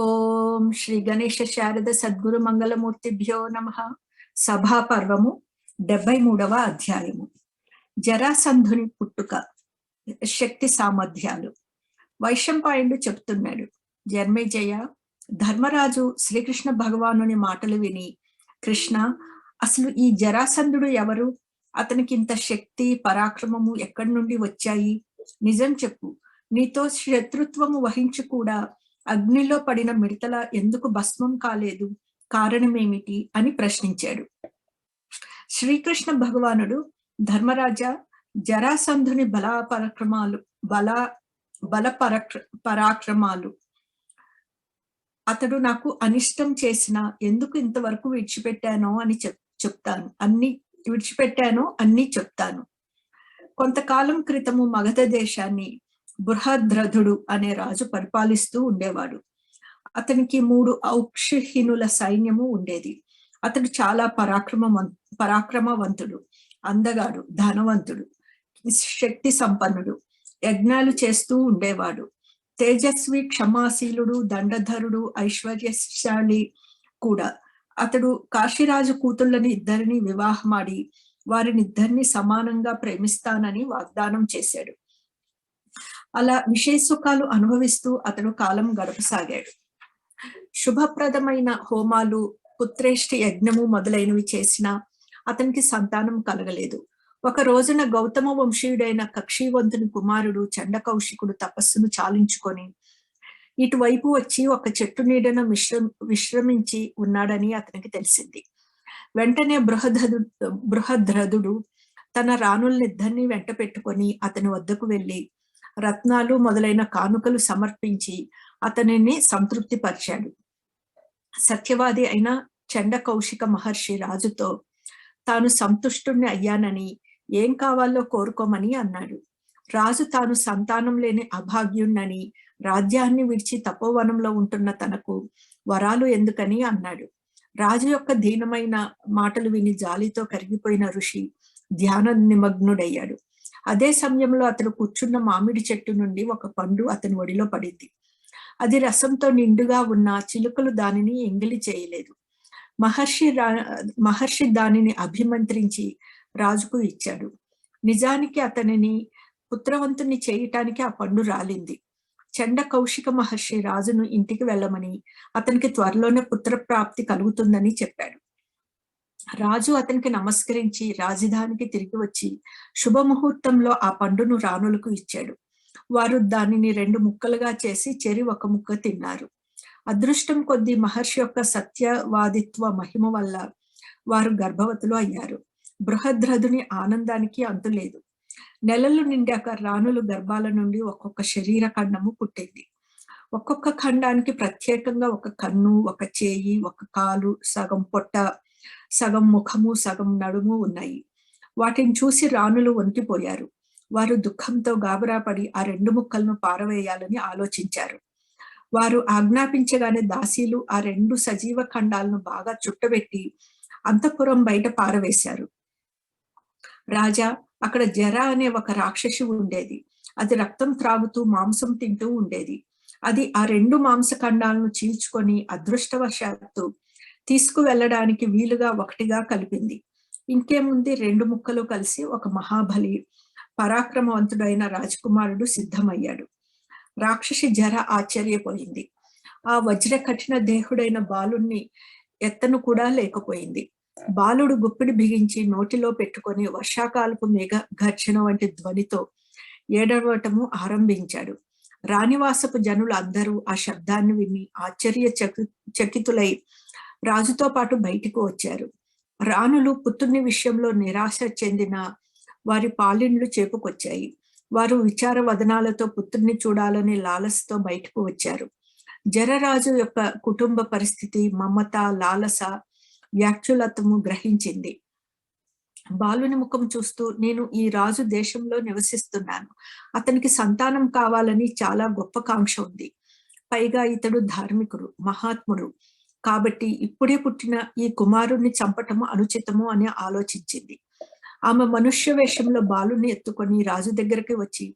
ఓం శ్రీ గణేష శారద సద్గురు మంగళమూర్తిభ్యో నమ. సభా పర్వము డెబ్బై మూడవ అధ్యాయము. జరాసంధుని పుట్టుక శక్తి సామర్థ్యాలు. వైశంపాయుడు చెప్తున్నాడు జన్మేజయ ధర్మరాజు శ్రీకృష్ణ భగవానుని మాటలు విని కృష్ణ అసలు ఈ జరాసంధుడు ఎవరు? అతనికి ఇంత శక్తి పరాక్రమము ఎక్కడి నుండి వచ్చాయి? నిజం చెప్పు నీతో శత్రుత్వము వహించి కూడా అగ్నిలో పడిన మిడతల ఎందుకు భస్మం కాలేదు? కారణమేమిటి? అని ప్రశ్నించాడు. శ్రీకృష్ణ భగవానుడు ధర్మరాజ జరాసంధుని బలాపరాక్రమాలు బల బల పరాక్ర పరాక్రమాలు. అతడు నాకు అనిష్టం చేసిన ఎందుకు ఇంతవరకు విడిచిపెట్టానో అని చెప్ చెప్తాను. అన్ని విడిచిపెట్టానో అన్ని చెప్తాను. కొంతకాలం క్రితము మగధ దేశాన్ని బృహద్రథుడు అనే రాజు పరిపాలిస్తూ ఉండేవాడు. అతనికి మూడు ఔక్షహీనుల సైన్యము ఉండేది. అతడు చాలా పరాక్రమ పరాక్రమవంతుడు అందగాడు ధనవంతుడు శక్తి సంపన్నుడు యజ్ఞాలు చేస్తూ ఉండేవాడు. తేజస్వి క్షమాశీలుడు దండధరుడు ఐశ్వర్యశాలి కూడా. అతడు కాశీరాజు కూతుళ్ళని ఇద్దరిని వివాహమాడి వారిని ఇద్దరిని సమానంగా ప్రేమిస్తానని వాగ్దానం చేశాడు. అలా విశేషసుఖాలు అనుభవిస్తూ అతడు కాలం గడపసాగాడు. శుభప్రదమైన హోమాలు పుత్రేష్టి యజ్ఞము మొదలైనవి చేసినా అతనికి సంతానం కలగలేదు. ఒక రోజున గౌతమ వంశీయుడైన కక్షీవంతుని కుమారుడు చండకౌశికుడు తపస్సును చాలించుకొని ఇటువైపు వచ్చి ఒక చెట్టు నీడన విశ్రమ విశ్రమించి ఉన్నాడని అతనికి తెలిసింది. వెంటనే బృహద్రదు బృహద్రథుడు తన రాణుల్నిద్దరినీ వెంట పెట్టుకొని అతని వద్దకు వెళ్ళి రత్నాలు మొదలైన కానుకలు సమర్పించి అతనిని సంతృప్తిపరిచాడు. సత్యవాది అయిన చండ కౌశిక మహర్షి రాజుతో తాను సంతుష్టుణ్ణి అయ్యానని ఏం కావాలో కోరుకోమని అన్నాడు. రాజు తాను సంతానం లేని అభాగ్యుణ్ణని రాజ్యాన్ని విడిచి తపోవనంలో ఉంటున్న తనకు వరాలు ఎందుకని అన్నాడు. రాజు యొక్క దీనమైన మాటలు విని జాలితో కరిగిపోయిన ఋషి ధ్యాన నిమగ్నుడయ్యాడు. అదే సమయంలో అతను కూర్చున్న మామిడి చెట్టు నుండి ఒక పండు అతని ఒడిలో పడింది. అది రసంతో నిండుగా ఉన్న చిలుకలు దానిని ఎంగిలి చేయలేదు. మహర్షి రా మహర్షి దానిని అభిమంత్రించి రాజుకు ఇచ్చాడు. నిజానికి అతనిని పుత్రవంతుని చేయటానికి ఆ పండు రాలింది. చండ కౌశిక మహర్షి రాజును ఇంటికి వెళ్ళమని అతనికి త్వరలోనే పుత్రప్రాప్తి కలుగుతుందని చెప్పాడు. రాజు అతనికి నమస్కరించి రాజధానికి తిరిగి వచ్చి శుభముహూర్తంలో ఆ పండును రాణులకు ఇచ్చాడు. వారు దానిని రెండు ముక్కలుగా చేసి చెరి ఒక ముక్క తిన్నారు. అదృష్టం కొద్దీ మహర్షి యొక్క సత్యవాదిత్వ మహిమ వల్ల వారు గర్భవతులు అయ్యారు. బృహద్రథుని ఆనందానికి అంతులేదు నెలలు నిండాక రాణులు గర్భాల నుండి ఒక్కొక్క శరీర ఖండము పుట్టింది. ఒక్కొక్క ఖండానికి ప్రత్యేకంగా ఒక కన్ను ఒక చేయి ఒక కాలు సగం పొట్ట సగం ముఖము సగం నడుము ఉన్నాయి. వాటిని చూసి రాణులు వణికిపోయారు. వారు దుఃఖంతో గాబరాపడి ఆ రెండు ముక్కలను పారవేయాలని ఆలోచించారు. వారు ఆజ్ఞాపించగానే దాసీలు ఆ రెండు సజీవ ఖండాలను బాగా చుట్టబెట్టి అంతఃపురం బయట పారవేశారు. రాజా అక్కడ జర అనే ఒక రాక్షసి ఉండేది. అది రక్తం త్రాగుతూ మాంసం తింటూ ఉండేది. అది ఆ రెండు మాంసఖండాలను చీల్చుకొని అదృష్టవశాత్తు తీసుకువెళ్ళడానికి వీలుగా ఒకటిగా కలిపింది. ఇంకేముంది? రెండు ముక్కలు కలిసి ఒక మహాబలి. పరాక్రమవంతుడైన రాజకుమారుడు సిద్ధమయ్యాడు. రాక్షసి జర ఆశ్చర్యపోయింది. ఆ వజ్ర కఠిన దేహుడైన బాలుణ్ణి ఎత్తను కూడా లేకపోయింది. బాలుడు గుప్పిడి బిగించి నోటిలో పెట్టుకొని వర్షాకాలపు మేఘ ఘర్షణ వంటి ధ్వనితో ఏడవటము ఆరంభించాడు. రాణివాసపు జనులు అందరూ ఆ శబ్దాన్ని విని ఆశ్చర్య చకి చకితులై రాజుతో పాటు బయటికి వచ్చారు. రాణులు పుత్రుని విషయంలో నిరాశ చెందిన వారి పాలిండ్లు చేపుకొచ్చాయి. వారు విచార వదనాలతో పుత్రుని చూడాలని లాలసతో బయటకు వచ్చారు. జరరాజు యొక్క కుటుంబ పరిస్థితి మమత లాలస వ్యాఖ్యులత్వము గ్రహించింది. బాలుని ముఖం చూస్తూ నేను ఈ రాజు దేశంలో నివసిస్తున్నాను. అతనికి సంతానం కావాలని చాలా గొప్ప కాంక్ష ఉంది. పైగా ఇతడు ధార్మికుడు మహాత్ముడు. కాబట్టి ఇప్పుడే పుట్టిన ఈ కుమారుణ్ణి చంపటము అనుచితము అని ఆలోచించింది. ఆమె మనుష్య వేషంలో బాలుని ఎత్తుకొని రాజు దగ్గరికి వచ్చి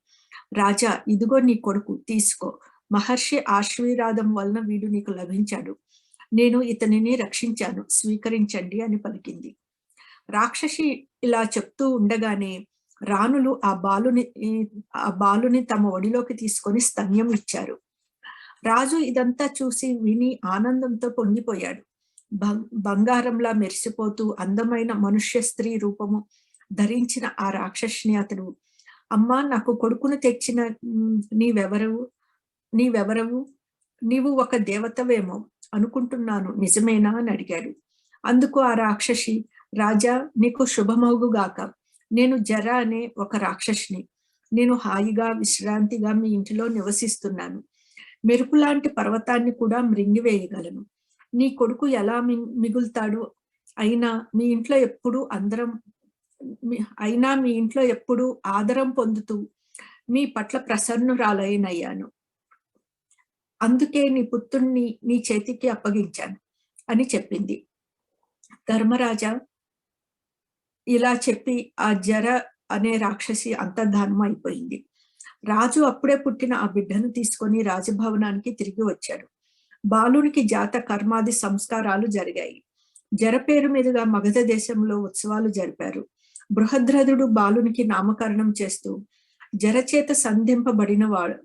రాజా ఇదిగో నీ కొడుకు తీసుకో. మహర్షి ఆశీర్వాదం వలన వీడు నీకు లభించాడు. నేను ఇతనిని రక్షించాను స్వీకరించండి అని పలికింది. రాక్షసి ఇలా చెప్తూ ఉండగానే రాణులు ఆ బాలుని ఆ బాలుని తమ ఒడిలోకి తీసుకొని స్తన్యం ఇచ్చారు. రాజు ఇదంతా చూసి విని ఆనందంతో పొంగిపోయాడు. బంగారంలా మెరిసిపోతూ అందమైన మనుష్య స్త్రీ రూపము ధరించిన ఆ రాక్షసిని అతడు అమ్మా నాకు కొడుకును తెచ్చిన నీవెవరవు? నీవెవరవు? నీవు ఒక దేవతవేమో అనుకుంటున్నాను నిజమేనా? అని అడిగాడు. అందుకు ఆ రాక్షసి రాజా నీకు శుభమౌగుగాక నేను జర అనే ఒక రాక్షసిని. నేను హాయిగా విశ్రాంతిగా మీ ఇంటిలో నివసిస్తున్నాను. మెరుపు లాంటి పర్వతాన్ని కూడా మృంగివేయగలను. నీ కొడుకు ఎలా మిగులుతాడు? అయినా మీ ఇంట్లో ఎప్పుడు అందరం అయినా మీ ఇంట్లో ఎప్పుడు ఆదరం పొందుతూ మీ పట్ల ప్రసన్నురాలైనయ్యాను. అందుకే నీ పుత్రుణ్ణి నీ చేతికి అప్పగించాను అని చెప్పింది. ధర్మరాజా ఇలా చెప్పి ఆ జర అనే రాక్షసి అంతర్ధానం అయిపోయింది రాజు అప్పుడే పుట్టిన ఆ బిడ్డను తీసుకొని రాజభవనానికి తిరిగి వచ్చాడు. బాలునికి జాత కర్మాది సంస్కారాలు జరిగాయి. జర పేరు మీదుగా మగధ దేశంలో ఉత్సవాలు జరిపారు. బృహద్రథుడు బాలునికి నామకరణం చేస్తూ జరచేత సంధింపబడిన వాడు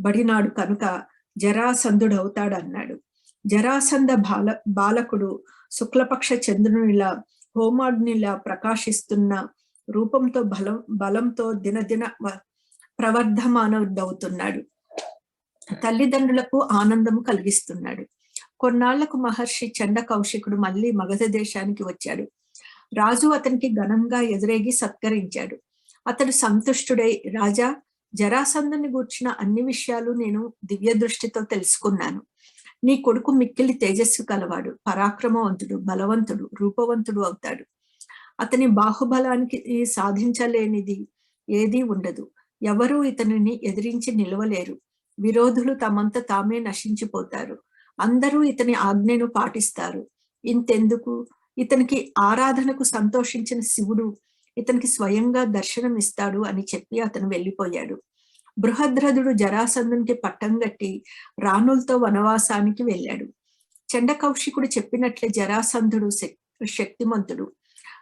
బడినాడు కనుక జరాసంధుడవుతాడన్నాడు. జరాసంధ బాల బాలకుడు శుక్లపక్ష చంద్రునిలా హోమాగ్నిలా ప్రకాశిస్తున్న రూపంతో బలం బలంతో దినదిన ప్రవర్ధమానుడవుతున్నాడు తల్లిదండ్రులకు ఆనందము కలిగిస్తున్నాడు. కొన్నాళ్ళకు మహర్షి చండ కౌశికుడు మళ్ళీ మగధ దేశానికి వచ్చాడు. రాజు అతనికి ఘనంగా ఎదురేగి సత్కరించాడు. అతడు సంతుష్టుడై రాజా జరాసంధుని గూర్చిన అన్ని విషయాలు నేను దివ్య దృష్టితో తెలుసుకున్నాను. నీ కొడుకు మిక్కిలి తేజస్సు కలవాడు పరాక్రమవంతుడు బలవంతుడు రూపవంతుడు అవుతాడు. అతని బాహుబలానికి సాధించలేనిది ఏదీ ఉండదు. ఎవరూ ఇతనిని ఎదిరించి నిలవలేరు. విరోధులు తమంత తామే నశించిపోతారు. అందరూ ఇతని ఆజ్ఞను పాటిస్తారు. ఇంతెందుకు? ఇతనికి ఆరాధనకు సంతోషించిన శివుడు ఇతనికి స్వయంగా దర్శనం ఇస్తాడు అని చెప్పి అతను వెళ్ళిపోయాడు. బృహద్రథుడు జరాసంధునికి పట్టం గట్టి రాణులతో వనవాసానికి వెళ్ళాడు. చండ కౌశికుడు చెప్పినట్లే జరాసంధుడు శక్తిమంతుడు.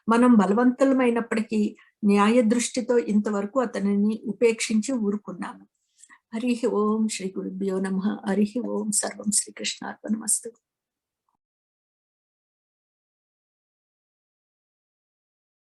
మనం బలవంతులమైనప్పటికీ న్యాయ దృష్టితో ఇంతవరకు అతనిని ఉపేక్షించి ఊరుకున్నాము. హరి ఓం శ్రీ గురుభ్యో నమ. హరి ఓం. సర్వం శ్రీకృష్ణార్పణమస్తు